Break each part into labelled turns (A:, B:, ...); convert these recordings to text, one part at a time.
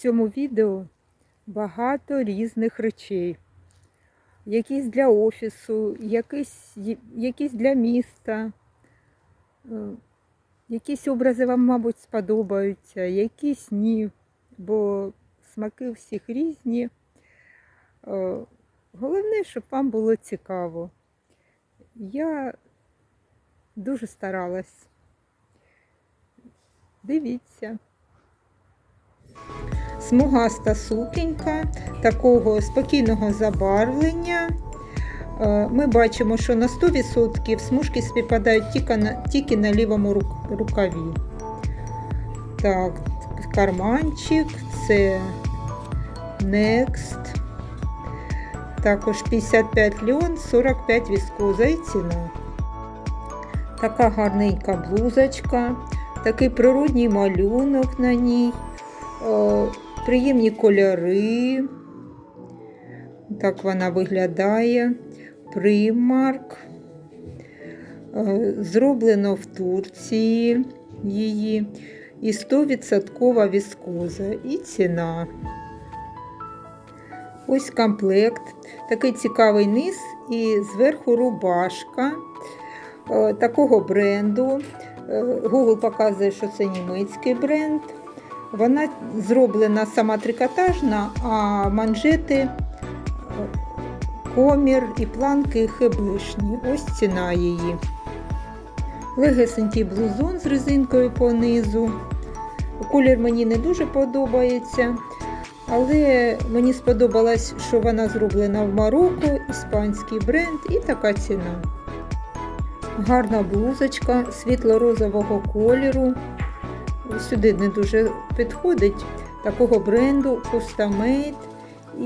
A: цьому відео багато різних речей. Якісь для офісу, якісь, якісь для міста. Е, Якісь образи вам, мабуть, сподобаються, якісь ні, бо смаки всіх різні. Е, Головне, щоб вам було цікаво. Я дуже старалась. Дивіться. Смугаста сукенька такого спокійного забарвлення. Е, Ми бачимо, що на 100% смужки співпадають тільки на, тільки на лівому рукаві. Так, карманчик, це Next. Також 55 льон, 45 віскоза і ціна. Така гарненька блузочка, такий природній малюнок на ній, е, приємні кольори. Так вона виглядає. Примарк. Е, Зроблено в Турції її. І 100% віскоза. І ціна. Ось комплект. Такий цікавий низ і зверху рубашка е, такого бренду. Е, Google показує, що це німецький бренд. Вона зроблена сама трикотажна, а манжети е, комір і планки хебешні. Ось ціна її. Легесенький блузон з резинкою по низу. Колір мені не дуже подобається, але мені сподобалось, що вона зроблена в Марокко, іспанський бренд і така ціна. Гарна блузочка світло-розового кольору. Сюди не дуже підходить такого бренду Custom Made.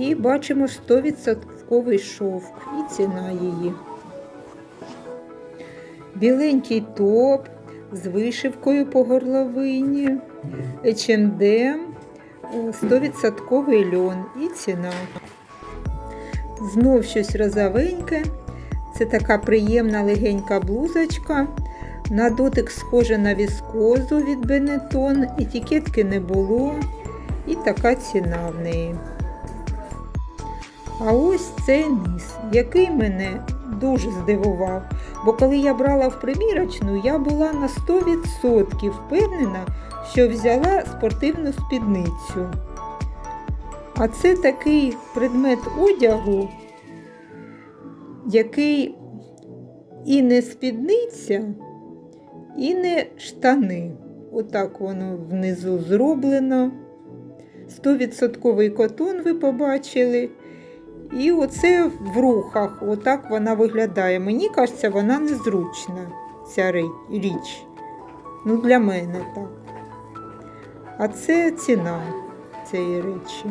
A: І бачимо 100% шовк і ціна її. Біленький топ з вишивкою по горловині, H&M, е, 100% льон і ціна. Знов щось розовеньке. Це така приємна легенька блузочка. На дотик схожа на віскозу від Benetton, етикетки не було. І така ціна в неї. А ось цей низ, який мене дуже здивував. Бо коли я брала в примірочну, я була на 100% впевнена, що взяла спортивну спідницю. А це такий предмет одягу, який і не спідниця, і не штани. Отак воно внизу зроблено. 100% котон ви побачили. І оце в рухах, отак вона виглядає. Мені кажеться, вона незручна, ця річ. Ну, для мене так. А це ціна цієї речі.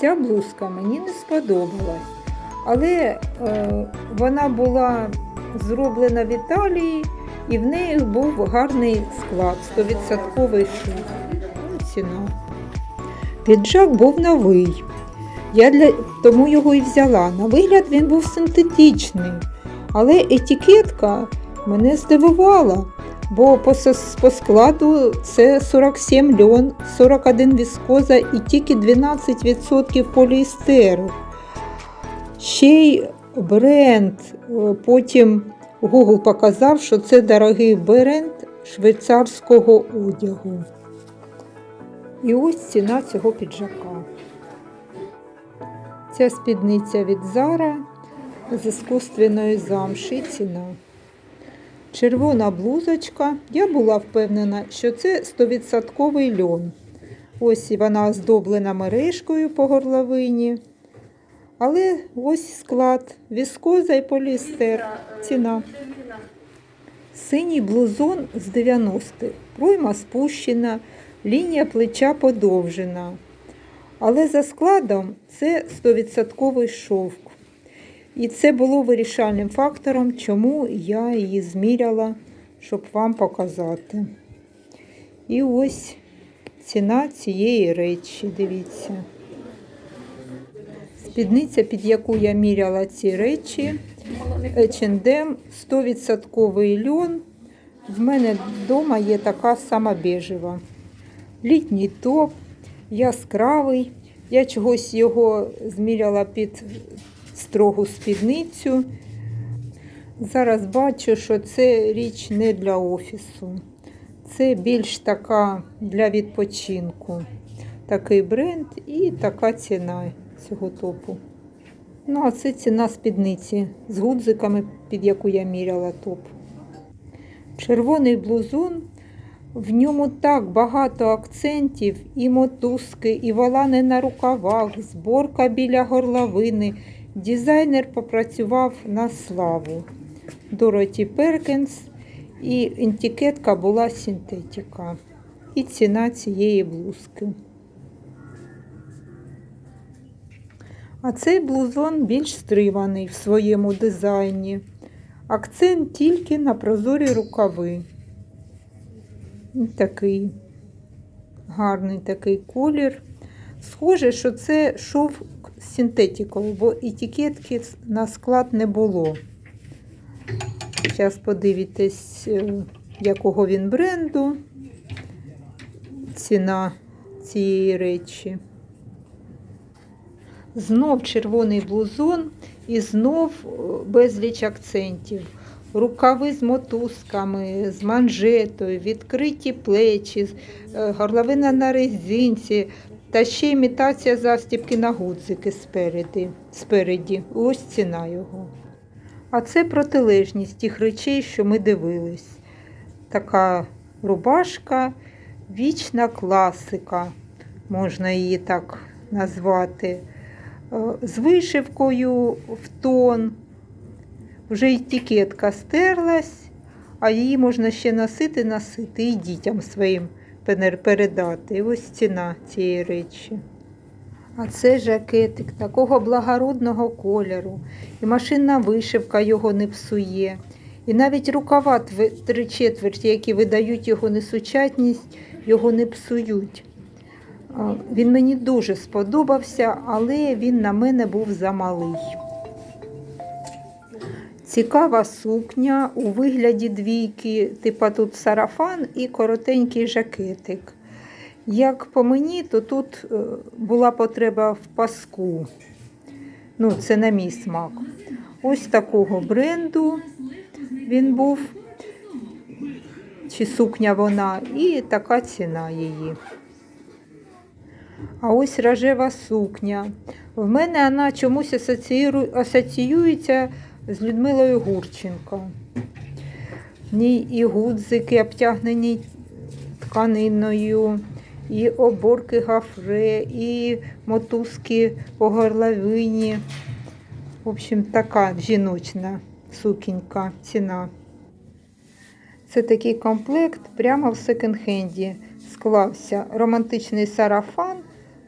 A: Ця блузка мені не сподобалась, але е, вона була зроблена в Італії і в неї був гарний склад, 100% шов. Ну, ціна. Піджак був новий. Я для тому його і взяла. На вигляд він був синтетичний, але етикетка мене здивувала, бо по, по складу це 47 льон, 41 віскоза і тільки 12% поліестеру. Ще й бренд. е, Потім Google показав, що це дорогий бренд швейцарського одягу. І ось ціна цього піджака. Ця спідниця від Зара з іскусственної замші ціна. Червона блузочка. Я була впевнена, що це 100% льон. Ось вона оздоблена мережкою по горловині. Але ось склад, віскоза і поліестер. Ціна. Синій блузон з 90-х. Пройма спущена, лінія плеча подовжена. Але за складом це 100% шовк. І це було вирішальним фактором, чому я її зміряла, щоб вам показати. І ось ціна цієї речі, дивіться. Спідниця, під яку я міряла ці речі, H&M 100% льон. В мене вдома є така сама бежева. Літній топ. яскравий. Я чогось його зміряла під строгу спідницю. Зараз бачу, що це річ не для офісу. Це більш така для відпочинку. Такий бренд і така ціна цього топу. Ну, а це ціна спідниці з гудзиками, під яку я міряла топ. Червоний блузон. В ньому так багато акцентів, і мотузки, і волани на рукавах, зборка біля горловини. Дизайнер попрацював на славу. Дороті Перкінс і етикетка була синтетика. І ціна цієї блузки. А цей блузон більш стриманий в своєму дизайні. Акцент тільки на прозорі рукави. Такий гарний такий колір. Схоже, що це шов з синтетикою, бо етикетки на склад не було. Зараз подивитесь, е, якого він бренду, ціна цієї речі. Знов червоний блузон і знов е, безліч акцентів. Рукави з мотузками, з манжетою, відкриті плечі, е, горловина на резинці та ще імітація застібки на гудзики спереді. спереді. Ось ціна його. А це протилежність тих речей, що ми дивились. Така рубашка, вічна класика, можна її так назвати. Е, З вишивкою в тон. Вже етикетка стерлась, а її можна ще носити, носити і дітям своїм передати. І ось ціна цієї речі. А це жакетик такого благородного кольору, і машинна вишивка його не псує. І навіть рукава три четверті, які видають його несучасність, його не псують. Він мені дуже сподобався, але він на мене був замалий. Цікава сукня у вигляді двійки, типа тут сарафан і коротенький жакетик. Як по мені, то тут е, була потреба в паску. Ну, це на мій смак. Ось такого бренду він був, чи сукня вона, і така ціна її. А ось рожева сукня. В мене вона чомусь асоціюється з Людмилою Гурченко. В ній і гудзики обтягнені тканиною, і оборки гафре, і мотузки по горловині. В общем, така жіночна сукінька, ціна. Це такий комплект прямо в секонд-хенді. Склався романтичний сарафан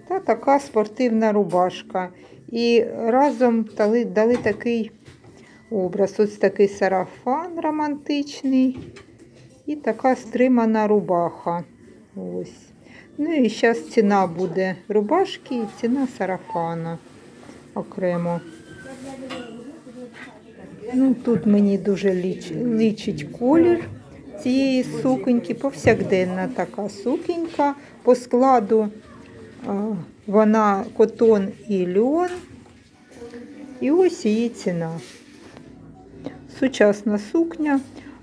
A: та така спортивна рубашка. І разом дали, дали такий образ. Ось такий сарафан романтичний і така стримана рубаха. Ось. Ну і зараз ціна буде рубашки і ціна сарафана окремо. Ну, тут мені дуже ліч, лічить колір цієї суконьки, повсякденна така сукенька. По складу вона котон і льон. І ось її ціна. Сучасна сукня,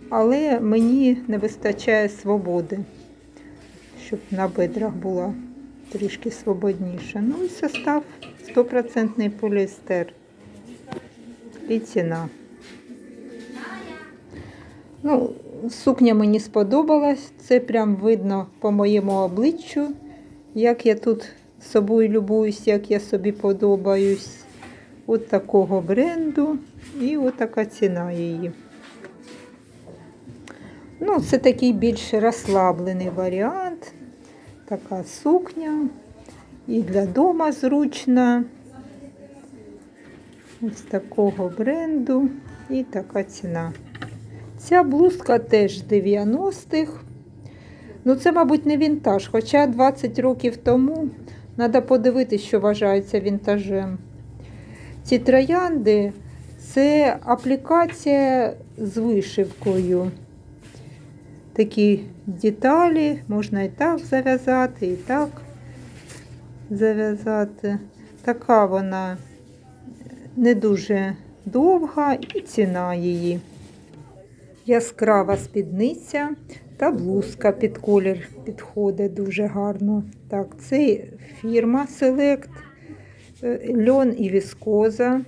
A: але мені не вистачає свободи, щоб на бедрах була трішки свободніша. Ну і состав 100% поліестер. І ціна. Ну, сукня мені сподобалась. Це прям видно по моєму обличчю, як я тут собою любуюсь, як я собі подобаюсь. От такого бренду і от така ціна її. Ну, це такий більш розслаблений варіант. Така сукня. І для дома зручна. Ось такого бренду і така ціна. Ця блузка теж 90-х. Ну, це, мабуть, не вінтаж, хоча 20 років тому треба подивитися, що вважається вінтажем. Ці троянди це аплікація з вишивкою. Такі деталі можна і так зав'язати, і так. зав'язати. Така вона не дуже довга і ціна її. Яскрава спідниця та блузка під колір підходить дуже гарно. Так, це фірма Select, е, льон і віскоза,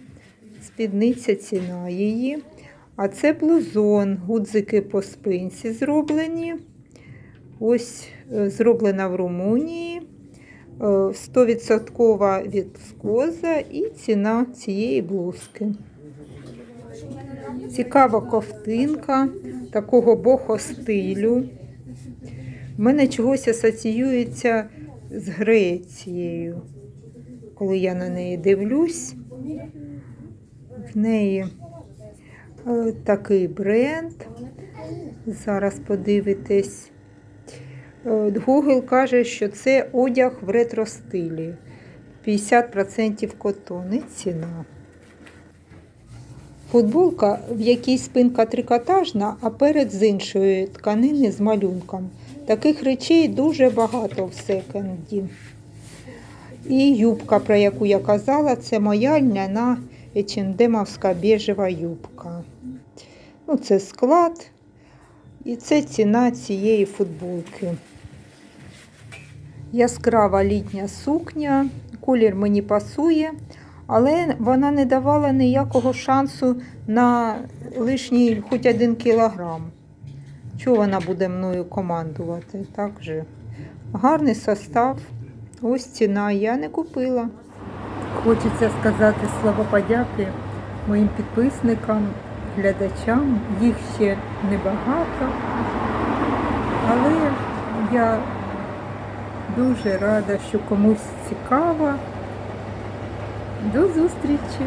A: спідниця ціна її. А це блузон, гудзики по спинці зроблені. Ось е, зроблена в Румунії. Е, 100% віскоза і ціна цієї блузки. Цікава ковтинка такого бохо-стилю. В мене чогось асоціюється з Грецією. Коли я на неї дивлюсь, в неї е, такий бренд. Зараз подивитесь. Е, Google каже, що це одяг в ретро-стилі. 50% котон і ціна. Футболка, в якій спинка трикотажна, а перед з іншої тканини з малюнком. Таких речей дуже багато в секонді. І юбка, про яку я казала, це моя льняна ечендемовська біжева юбка. Ну, це склад. І це ціна цієї футболки. Яскрава літня сукня, колір мені пасує, але вона не давала ніякого шансу на лишній хоч один кілограм. Чого вона буде мною командувати? Так же. Гарний состав. Ось ціна я не купила. Хочеться сказати слова подяки моїм підписникам, глядачам. Їх ще небагато. Але я дуже рада, що комусь цікаво. До зустрічі!